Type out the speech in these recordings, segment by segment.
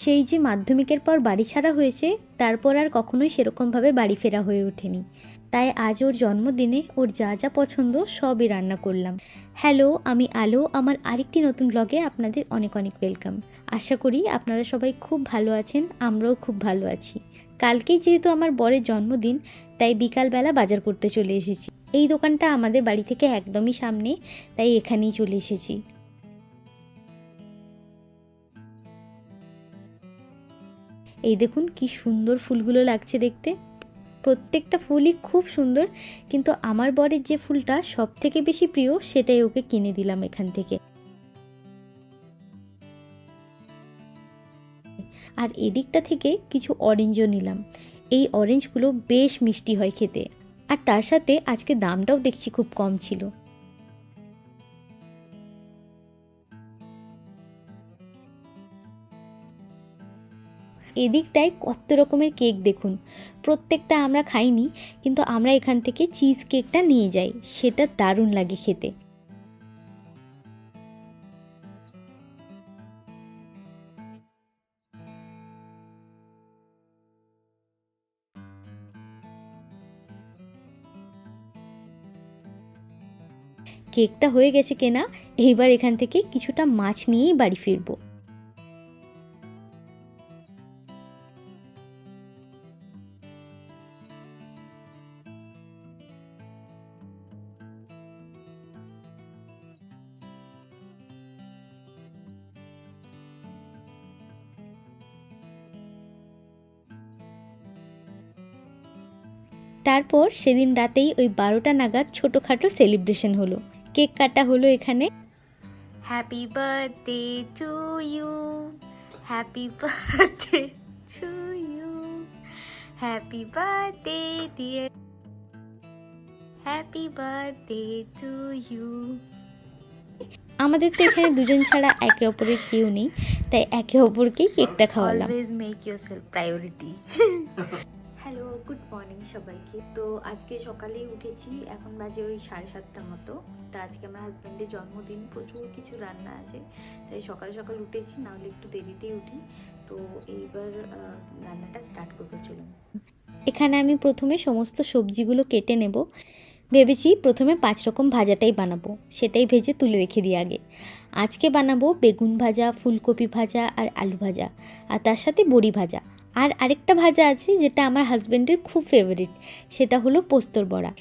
সেই যে মাধ্যমিকের পর বাড়ি ছাড়া হয়েছে, তারপর আর কখনোই সেরকমভাবে বাড়ি ফেরা হয়ে ওঠেনি। তাই আজ ওর জন্মদিনে ওর যা যা পছন্দ সবই রান্না করলাম। হ্যালো, আমি আলো, আমার আরেকটি নতুন ব্লগে আপনাদের অনেক অনেক ওয়েলকাম আশা করি আপনারা সবাই খুব ভালো আছেন, আমরাও খুব ভালো আছি। কালকেই যেহেতু আমার বরের জন্মদিন, তাই বিকালবেলা বাজার করতে চলে এসেছি। এই দোকানটা আমাদের বাড়ি থেকে একদমই সামনে, তাই এখানেই চলে এসেছি। এই দেখুন কি সুন্দর ফুলগুলো লাগছে দেখতে। প্রত্যেকটা ফুলই খুব সুন্দর, কিন্তু আমার বরের যে ফুলটা সব থেকে বেশি প্রিয় সেটাই ওকে কিনে দিলাম এখান থেকে। আর এদিকটা থেকে কিছু অরেঞ্জও নিলাম। এই অরেঞ্জগুলো বেশ মিষ্টি হয় খেতে। আর তার সাথে আজকে দামটাও দেখছি খুব কম ছিল। এদিকটায় কত রকমের কেক দেখুন। প্রত্যেকটা আমরা খাইনি, কিন্তু আমরা এখান থেকে চিজ কেকটা নিয়ে যাই, সেটা দারুণ লাগে খেতে। কেকটা হয়ে গেছে কেনা, এইবার এখান থেকে কিছুটা মাছ নিয়েই বাড়ি ফিরবো। তারপর সেদিন রাতেই ওই বারোটা নাগাদ ছোটোখাটো সেলিব্রেশন হলো। কেক কাটা হলো এখানে। Happy birthday to you happy birthday to you happy birthday dear happy birthday to you আমাদের তো এখানে দুজন ছাড়া একে অপরের কেউ নেই তাই একে অপরকেই কেকটা খাওয়ালাম। Always make yourself priority good morning সবাইকে। তো আজকে সকালেই উঠেছি, এখন বাজে ওই সাড়ে সাতটার মতো। তা আজকে আমার হাজব্যান্ডের জন্মদিন, প্রচুর কিছু রান্না আছে। তাই সকাল সকাল উঠেছি, নাহলে একটু দেরিতেই উঠি। তো এইবার রান্নাটা স্টার্ট করব, চলুন। এখানে আমি প্রথমে সমস্ত সবজিগুলো কেটে নেব। ভেবেছি প্রথমে পাঁচ রকম ভাজাটাই বানাবো, সেটাই ভেজে তুলে রেখে দিই আগে। আজকে বানাবো বেগুন ভাজা, ফুলকপি ভাজা আর আলু ভাজা, আর তার সাথে বড়ি ভাজা। আর আরেকটা ভাজা আছে যেটা আমার হাজব্যান্ডের খুব ফেভারিট সেটা হলো পোস্তর বড়া।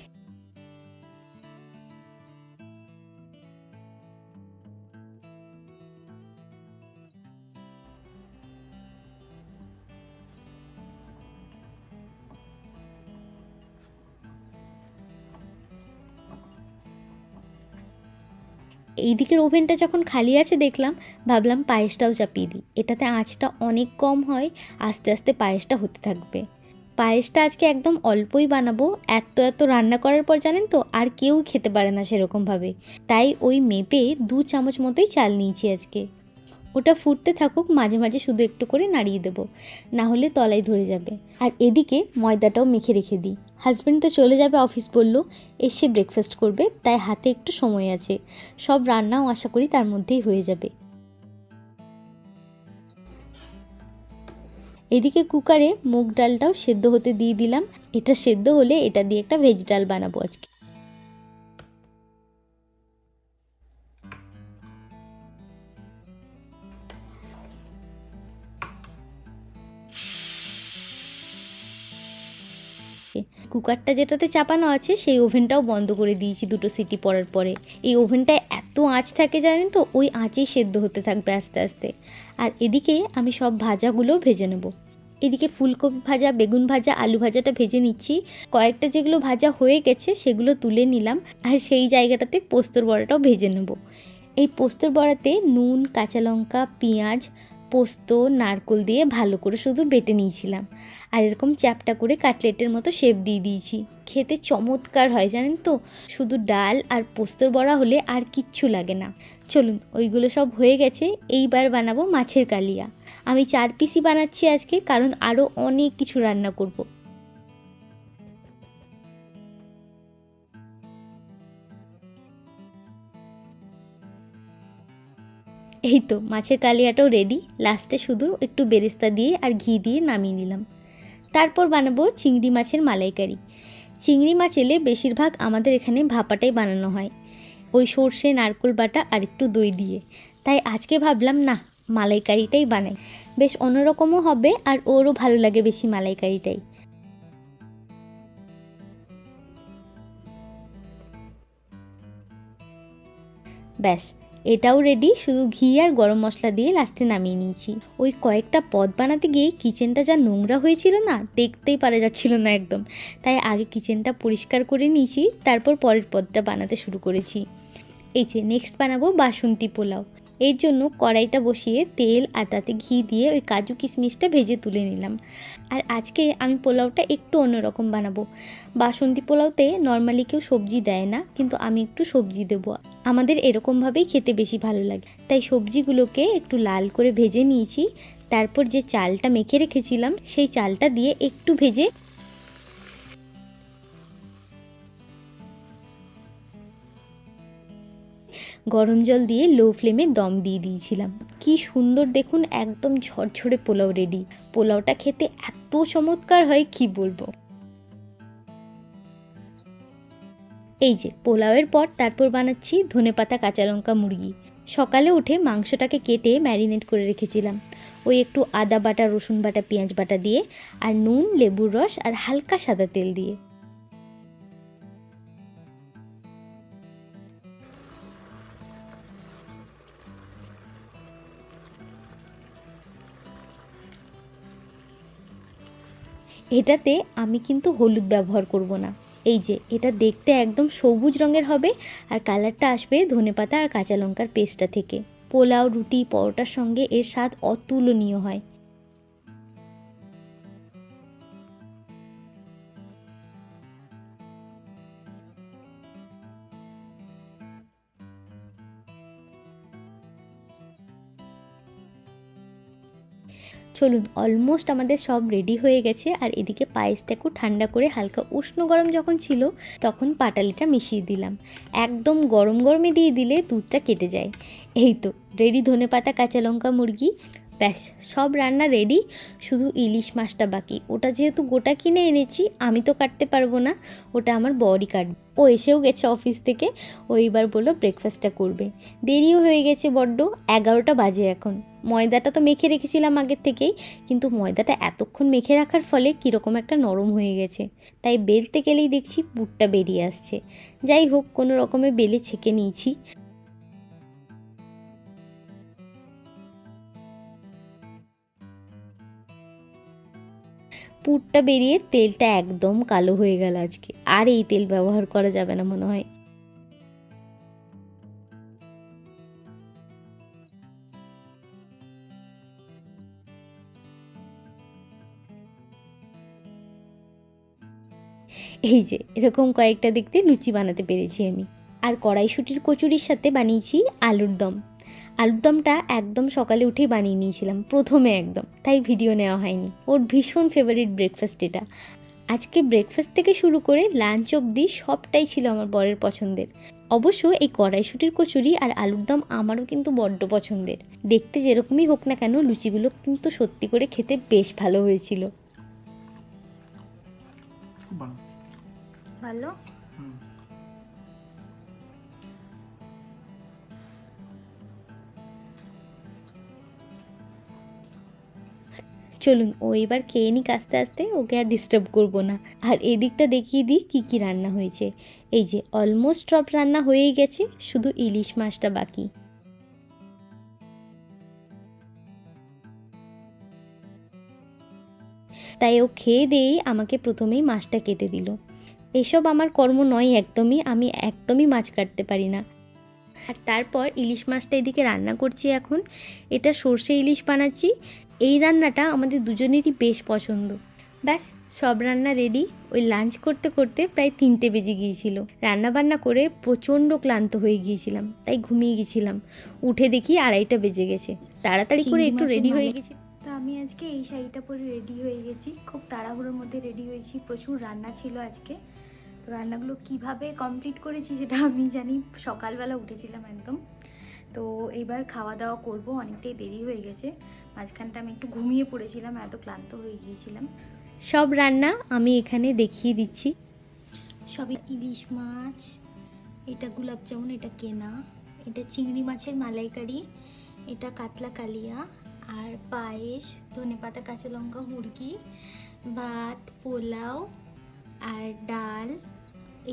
এই দিকের ওভেনটা যখন খালি আছে দেখলাম, ভাবলাম পায়েসটাও চাপিয়ে দিই। এটাতে আঁচটা অনেক কম হয়, আস্তে আস্তে পায়েসটা হতে থাকবে। পায়েসটা আজকে একদম অল্পই বানাবো, এত এত রান্না করার পর জানেন তো, আর কেউ খেতে পারে না সেরকমভাবে। তাই ওই মেপে দু চামচ মতোই চাল নিয়েছি আজকে। ওটা ফুটতে থাকুক, মাঝে মাঝে শুধু একটু করে নাড়িয়ে দেবো। না হলে তলায় ধরে যাবে। আর এদিকে ময়দাটাও মেখে রেখে দিই। হাজব্যান্ড তো চলে যাবে অফিস বলল, এসে ব্রেকফাস্ট করবে, তাই হাতে একটু সময় আছে। সব রান্নাও আশা করি তার মধ্যেই হয়ে যাবে। এদিকে কুকারে মুগ ডালটাও সেদ্ধ হতে দিয়ে দিলাম। এটা সেদ্ধ হলে এটা দিয়ে একটা ভেজ ডাল বানাবো আজকে। কুকারটা যেটাতে চাপানো আছে, সেই ওভেনটাও বন্ধ করে দিয়েছি দুটো সিটি পড়ার পরে। এই ওভেনটায় এত আঁচ থাকে জানেন তো, ওই আঁচেই সেদ্ধ হতে থাকবে আস্তে আস্তে। আর এদিকে আমি সব ভাজাগুলোও ভেজে নেব। এদিকে ফুলকপি ভাজা, বেগুন ভাজা, আলু ভাজাটা ভেজে নিচ্ছি। কয়েকটা যেগুলো ভাজা হয়ে গেছে, সেগুলো তুলে নিলাম। আর সেই জায়গাটাতে পোস্তর বড়াটাও ভেজে নেব। এই পোস্তর বড়াতে নুন, কাঁচা লঙ্কা, পেঁয়াজ পোস্ত, নারকোল দিয়ে ভালো করে শুধু বেটে নিয়েছিলাম। আর এরকম চ্যাপটা করে কাটলেটের মতো শেপ দিয়ে দিয়েছি। খেতে চমৎকার হয়, জানেন তো? শুধু ডাল আর পোস্তর বড়া হলে আর কিচ্ছু লাগে না। চলুন, ওইগুলো সব হয়ে গেছে, এইবার বানাবো মাছের কালিয়া। আমি চার পিসি বানাচ্ছি আজকে, কারণ আরও অনেক কিছু রান্না করব। এই তো মাছের কালিয়াটাও রেডি লাস্টে শুধু একটু বেরেস্তা দিয়ে আর ঘি দিয়ে নামিয়ে নিলাম। তারপর বানাবো চিংড়ি মাছের মালাইকারি। চিংড়ি মাছ এলে বেশিরভাগ আমাদের এখানে ভাপাটাই বানানো হয়। ওই সর্ষে, নারকোল বাটা আর একটু দই দিয়ে। তাই আজকে ভাবলাম, না, মালাইকারিটাই বানাই। বেশ অন্যরকমও হবে আর ওরও ভালো লাগে বেশি মালাইকারিটাই। ব্যাস এটাও রেডি শুধু ঘি আর গরম মশলা দিয়ে লাস্টে নামিয়ে নিয়েছি। ওই কয়েকটা পদ বানাতে গিয়ে কিচেনটা যা নোংরা হয়েছিল না, দেখতেই পারা যাচ্ছিল না একদম। তাই আগে কিচেনটা পরিষ্কার করে নিয়েছি, তারপর পরের পদটা বানাতে শুরু করেছি। এই যে নেক্সট বানাবো বাসন্তী পোলাও। এর জন্য কড়াইটা বসিয়ে তেল আর তাতে ঘি দিয়ে ওই কাজু কিশমিশটা ভেজে তুলে নিলাম। আর আজকে আমি পোলাওটা একটু অন্যরকম বানাবো। বাসন্তী পোলাওতে নর্মালি কেউ সবজি দেয় না, কিন্তু আমি একটু সবজি দেবো। আমাদের এরকমভাবেই খেতে বেশি ভালো লাগে। তাই সবজিগুলোকে একটু লাল করে ভেজে নিয়েছি। তারপর যে চালটা মেখে রেখেছিলাম, সেই চালটা দিয়ে একটু ভেজে গরম জল দিয়ে লো ফ্লেমে দম দিয়ে দিয়েছিলাম। কি সুন্দর দেখুন, একদম ঝরঝরে পোলাও রেডি পোলাওটা খেতে এত চমৎকার হয়, কি বলব? এই যে, পোলাওয়ের পর তারপর বানাচ্ছি ধনেপাতা কাঁচা লঙ্কা, মুরগি। সকালে উঠে মাংসটাকে কেটে ম্যারিনেট করে রেখেছিলাম। ওই একটু আদা বাটা, রসুন বাটা, পেঁয়াজ বাটা দিয়ে, আর নুন, লেবুর রস, আর হালকা সাদা তেল দিয়ে। এটাতে আমি কিন্তু হলুদ ব্যবহার করব না। এই যে, এটা দেখতে একদম সবুজ রঙের হবে আর কালারটা আসবে ধনেপাতা আর কাঁচা লঙ্কার পেস্টটা থেকে। পোলাও, রুটি, পরোটার সঙ্গে এর স্বাদ অতুলনীয় হয়। চলুন অলমোস্ট আমাদের সব রেডি হয়ে গেছে। আর এদিকে পায়েসটাকেও ঠান্ডা করে হালকা উষ্ণ গরম যখন ছিল, তখন পাটালিটা মিশিয়ে দিলাম। একদম গরম গরমে দিয়ে দিলে দুধটা কেটে যায়। এই তো রেডি ধনে পাতা কাঁচা লঙ্কা মুরগি। ব্যাস, সব রান্না রেডি শুধু ইলিশ মাছটা বাকি। ওটা যেহেতু গোটা কিনে এনেছি, আমি তো কাটতে পারব না, ওটা আমার বরই কাটবে। ও এসেও গেছে অফিস থেকে, ও এবার বলল ব্রেকফাস্টটা করবে। দেরিও হয়ে গেছে বড্ড, এগারোটা বাজে এখন। ময়দাটা তো মেখে রেখেছিলাম আগের থেকেই, কিন্তু ময়দাটা এতক্ষণ মেখে রাখার ফলে কীরকম একটা নরম হয়ে গেছে। তাই বেলতে গেলেই দেখছি পুরটা বেরিয়ে আসছে। যাই হোক, কোনো রকমে বেলে ছেঁকে নিয়েছি। পুরটা বেরিয়ে তেলটা একদম কালো হয়ে গেল আজকে। আর এই তেল ব্যবহার করা যাবে না মনে হয়। এই যে, এরকম কয়েকটা দেখতে লুচি বানাতে পেরেছি আমি। আর কড়াইশুটির কচুরির সাথে বানিয়েছি আলুর দম। আলুর দমটা একদম সকালে উঠেই বানিয়ে নিয়েছিলাম, প্রথমে একদম। তাই ভিডিও নেওয়া হয়নি। ওর ভীষণ ফেভারিট ব্রেকফাস্ট এটা। আজকে ব্রেকফাস্ট থেকে শুরু করে লাঞ্চ অবধি সবটাই ছিল আমার বরের পছন্দের। অবশ্য এই কড়াইশুটির কচুরি আর আলুর দম আমারও কিন্তু বড্ড পছন্দের। দেখতে যেরকমই হোক না কেন, লুচিগুলো কিন্তু সত্যি করে খেতে বেশ ভালো হয়েছিল। ভালো? চলুন, ও এবার খেয়ে নিক আস্তে আস্তে, ওকে আর ডিস্টার্ব করব না। আর এদিকটা দেখিয়ে দিই কী কী রান্না হয়েছে। এই যে অলমোস্ট সব রান্না হয়েই গেছে, শুধু ইলিশ মাছটা বাকি। তাই ও খেয়ে দিয়েই আমাকে প্রথমেই মাছটা কেটে দিল। এসব আমার কর্ম নয় একদমই, আমি একদমই মাছ কাটতে পারি না। আর তারপর ইলিশ মাছটা এদিকে রান্না করছি এখন। এটা সর্ষে ইলিশ বানাচ্ছি এই রান্নাটা আমাদের দুজনেরই বেশ পছন্দ। ব্যাস সব রান্না রেডি ওই লাঞ্চ করতে করতে প্রায় তিনটে বেজে গিয়েছিল। রান্না বান্না করে প্রচণ্ড ক্লান্ত হয়ে গিয়েছিলাম তাই ঘুমিয়ে গেছিলাম উঠে দেখি আড়াইটা বেজে গেছে। তাড়াতাড়ি করে একটু রেডি হয়ে গেছি। তা আমি আজকে এই শাড়িটা পরে রেডি হয়ে গেছি। খুব তাড়াহুড়োর মধ্যে রেডি হয়েছি। প্রচুর রান্না ছিল আজকে। তো রান্নাগুলো কীভাবে কমপ্লিট করেছি সেটা আমি জানি। সকালবেলা উঠেছিলাম একদম। তো এবার খাওয়া দাওয়া করব। অনেকটাই দেরি হয়ে গেছে। মাঝখানটা আমি একটু ঘুমিয়ে পড়েছিলাম এত ক্লান্ত হয়ে গিয়েছিলাম। সব রান্না আমি এখানে দেখিয়ে দিচ্ছি। সবই ইলিশ মাছ এটা গোলাপ জামুন এটা কেনা এটা চিংড়ি মাছের মালাইকারি এটা কাতলা কালিয়া আর পায়েস ধনে পাতা কাঁচা লঙ্কা মুরগি ভাত পোলাও আর ডাল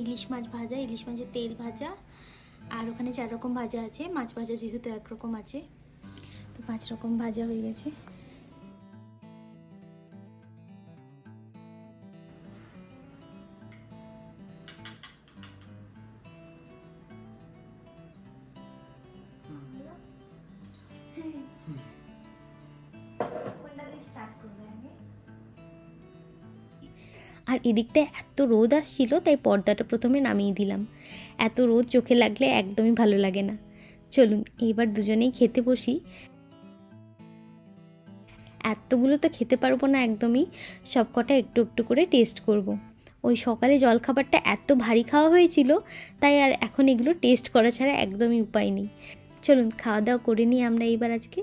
ইলিশ মাছ ভাজা ইলিশ মাছের তেল ভাজা আর ওখানে চার রকম ভাজা আছে মাছ ভাজা যেহেতু একরকম আছে। পাঁচ রকম ভাজা হয়ে গেছে। আর এদিকটায় এত রোদ আসছিল, তাই পর্দাটা প্রথমে নামিয়ে দিলাম। এত রোদ চোখে লাগলে একদমই ভালো লাগে না। চলুন, এবার দুজনেই খেতে বসি। এতগুলো তো খেতে পারব না একদমই। সব কটা একটু একটু করে টেস্ট করব। ওই সকালে জলখাবারটা এত ভারী খাওয়া হয়েছিল, তাই আর এখন এগুলো টেস্ট করা ছাড়া একদমই উপায় নেই। চলুন, খাওয়া দাওয়া করে নিই আমরা এইবার আজকে।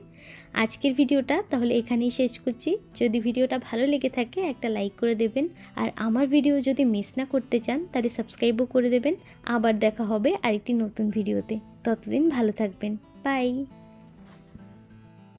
আজকের ভিডিওটা তাহলে এখানেই শেষ করছি। যদি ভিডিওটা ভালো লেগে থাকে, একটা লাইক করে দেবেন। আর আমার ভিডিও যদি মিস না করতে চান, তাহলে সাবস্ক্রাইবও করে দেবেন। আবার দেখা হবে আরেকটি নতুন ভিডিওতে। ততদিন ভালো থাকবেন। বাই